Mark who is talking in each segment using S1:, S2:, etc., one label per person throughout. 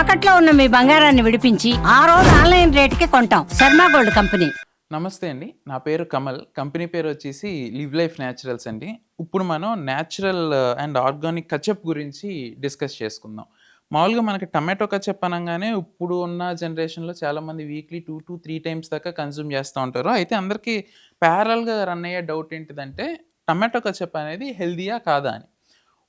S1: తాకట్లో ఉన్న మీ బంగారాన్ని విడిపించి ఆ రోజు ఆన్లైన్ రేటుకి కొంటాం. Sharma gold company.
S2: నమస్తే అండి. నా పేరు కమల్. కంపెనీ పేరు వచ్చేసి లివ్ లైఫ్ న్యాచురల్స్ అండి. ఇప్పుడు మనం న్యాచురల్ అండ్ ఆర్గానిక్ కచప్ గురించి డిస్కస్ చేసుకుందాం. మామూలుగా మనకి టమాటో కచప్ అనగానే ఇప్పుడు ఉన్న జనరేషన్లో చాలామంది weekly two to three times దాకా కన్జ్యూమ్ చేస్తూ ఉంటారు. అయితే అందరికీ ప్యారల్గా రన్ అయ్యే డౌట్ ఏంటిదంటే టమాటో కచప్ అనేది హెల్దీయా కాదా అని.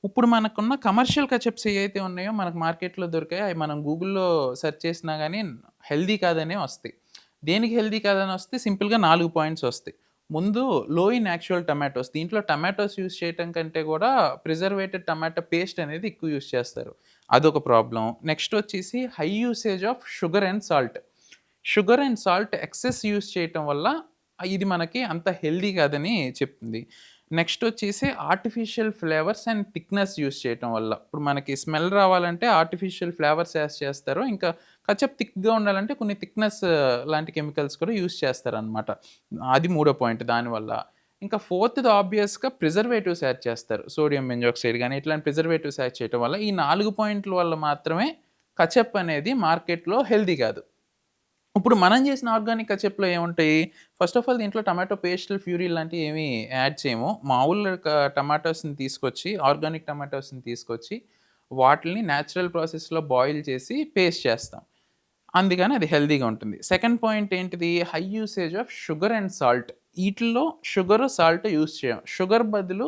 S2: ఇప్పుడు మనకున్న కమర్షియల్ కచప్స్ ఏవైతే ఉన్నాయో మనకు మార్కెట్లో దొరికాయో అవి మనం గూగుల్లో సెర్చ్ చేసినా కానీ హెల్దీ కాదనే వస్తాయి. దేనికి హెల్దీ కాదని వస్తే సింపుల్గా నాలుగు పాయింట్స్ వస్తాయి. ముందు లో ఇన్ యాక్చువల్ టమాటోస్ దీంట్లో టమాటోస్ యూస్ చేయటం కంటే కూడా ప్రిజర్వేటెడ్ టమాటో పేస్ట్ అనేది ఎక్కువ యూస్ చేస్తారు. అదొక ప్రాబ్లం నెక్స్ట్ వచ్చేసి high usage of sugar and salt sugar and salt excess use చేయటం వల్ల ఇది మనకి అంత హెల్దీ కాదని చెప్తుంది. నెక్స్ట్ వచ్చేసి artificial flavours and thickness use చేయటం వల్ల. ఇప్పుడు మనకి స్మెల్ రావాలంటే ఆర్టిఫిషియల్ ఫ్లేవర్స్ యాస్ చేస్తారు. ఇంకా కచ్చప్ థిక్గా ఉండాలంటే కొన్ని థిక్నెస్ uh, లాంటి కెమికల్స్ కూడా యూస్ చేస్తారనమాట అది మూడో పాయింట్ దానివల్ల. ఇంకా ఫోర్త్ ఆబ్వియస్గా ప్రిజర్వేటివ్స్ యాడ్ చేస్తారు. సోడియం బెంజాక్సైడ్ కానీ ఇట్లాంటి ప్రిజర్వేటివ్స్ యాడ్ చేయడం వల్ల ఈ నాలుగు పాయింట్ల వల్ల మాత్రమే కచప్ అనేది మార్కెట్లో హెల్దీ కాదు. ఇప్పుడు మనం చేసిన ఆర్గానిక్ కచెప్లో ఏముంటాయి? ఫస్ట్ ఆఫ్ ఆల్ దీంట్లో టమాటో పేస్టల్ ఫ్యూరీ లాంటివి ఏమీ యాడ్ చేయము. మామూలు టమాటోస్ని తీసుకొచ్చి ఆర్గానిక్ టమాటోస్ని తీసుకొచ్చి వాటిని న్యాచురల్ ప్రాసెస్లో బాయిల్ చేసి పేస్ట్ చేస్తాం. అందుకని అది హెల్దీగా ఉంటుంది. సెకండ్ పాయింట్ ఏంటిది? High usage of sugar and salt. వీటిల్లో షుగర్ సాల్ట్ యూస్ చేయం. షుగర్ బదులు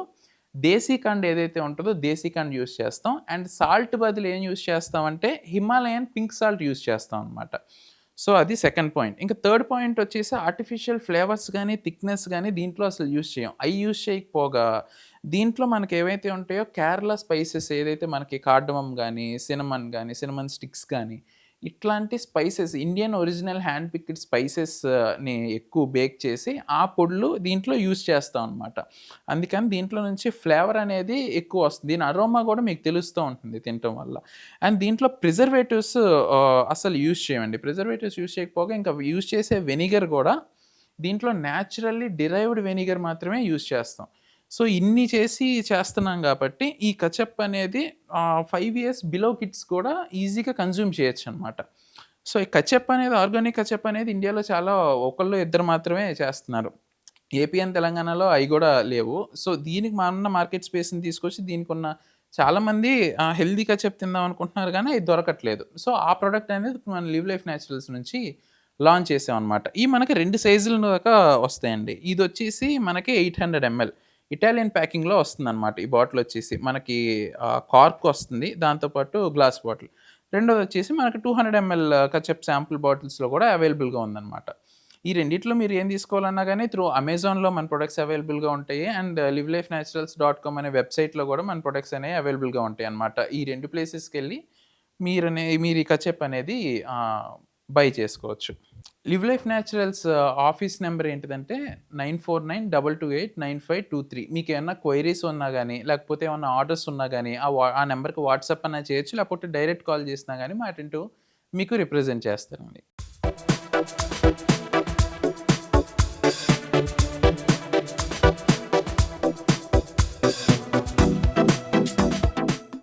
S2: దేశీ కండ్ ఏదైతే ఉంటుందో దేశీ కండ్ యూస్ చేస్తాం. అండ్ సాల్ట్ బదులు ఏం యూస్ చేస్తామంటే హిమాలయన్ పింక్ సాల్ట్ యూస్ చేస్తాం అనమాట సో అది సెకండ్ పాయింట్ ఇంకా థర్డ్ పాయింట్ వచ్చేసి ఆర్టిఫిషియల్ ఫ్లేవర్స్ కానీ థిక్నెస్ కానీ దీంట్లో అసలు యూస్ చేయం. అవి యూస్ చేయకపోగా దీంట్లో మనకి ఏవైతే ఉంటాయో కేరళ స్పైసెస్ ఏదైతే మనకి కార్డమం కానీ సినమన్ కానీ సినమన్ స్టిక్స్ కానీ ఇట్లాంటి spices Indian original hand picked స్పైసెస్ని ఎక్కువ బేక్ చేసి ఆ పొడులు దీంట్లో యూస్ చేస్తాం అనమాట అందుకని దీంట్లో నుంచి ఫ్లేవర్ అనేది ఎక్కువ వస్తుంది. దీని అరోమా కూడా మీకు తెలుస్తూ ఉంటుంది తినటం వల్ల. అండ్ దీంట్లో ప్రిజర్వేటివ్స్ అసలు యూస్ చేయండి ప్రిజర్వేటివ్స్ యూస్ చేయకపోగా ఇంకా యూస్ చేసే వెనిగర్ కూడా దీంట్లో న్యాచురల్లీ డిరైవ్డ్ వెనిగర్ మాత్రమే యూస్ చేస్తాం. సో ఇన్ని చేసి చేస్తున్నాం కాబట్టి ఈ కచప్ అనేది ఫైవ్ ఇయర్స్ బిలో కిడ్స్ కూడా ఈజీగా కన్జ్యూమ్ చేయొచ్చు అనమాట సో ఈ కచప్ అనేది ఆర్గానిక్ కచప్ అనేది ఇండియాలో చాలా ఒకళ్ళు ఇద్దరు మాత్రమే చేస్తున్నారు. ఏపీ అండ్ తెలంగాణలో అవి కూడా లేవు. సో దీనికి మన మార్కెట్ స్పేస్ని తీసుకొచ్చి దీనికి ఉన్న చాలామంది హెల్దీ కచప్ తిందాం అనుకుంటున్నారు కానీ అది దొరకట్లేదు. సో ఆ ప్రోడక్ట్ అనేది మన లివ్ లైఫ్ న్యాచురల్స్ నుంచి లాంచ్ చేసాం అనమాట ఈ మనకి రెండు సైజుల దాకా వస్తాయండి. ఇది వచ్చేసి మనకి ఎయిట్ హండ్రెడ్ ఎంఎల్ ఇటాలియన్ ప్యాకింగ్లో వస్తుంది అనమాట ఈ బాటిల్ వచ్చేసి మనకి కార్క్ వస్తుంది. దాంతోపాటు గ్లాస్ బాటిల్. రెండోది వచ్చేసి మనకి two hundred ML ketchup sample బాటిల్స్లో కూడా అవైలబుల్గా ఉందన్నమాట. ఈ రెండిట్లో మీరు ఏం తీసుకోవాలన్నా కానీ త్రూ అమెజాన్లో మన ప్రొడక్ట్స్ అవైలబుల్గా ఉంటాయి. And live life naturals dot com అనే వెబ్సైట్లో కూడా మన ప్రొడక్ట్స్ అనేవి అవైలబుల్గా ఉంటాయి అనమాట ఈ రెండు ప్లేసెస్కి వెళ్ళి మీరు మీరు ఈ కచెప్ అనేది బై చేసుకోవచ్చు. Live life naturals office number ఏంటిదంటే nine four nine double two eight nine five two three. మీకు ఏమన్నా క్వైరీస్ ఉన్నా కానీ లేకపోతే ఏమన్నా ఆర్డర్స్ ఉన్నా కానీ ఆ వా ఆ నెంబర్కి వాట్సాప్ అన్నా చేయొచ్చు లేకపోతే డైరెక్ట్ కాల్ చేసినా కానీ మా అటెంటివ్ మీకు రిప్రజెంట్ చేస్తారండి.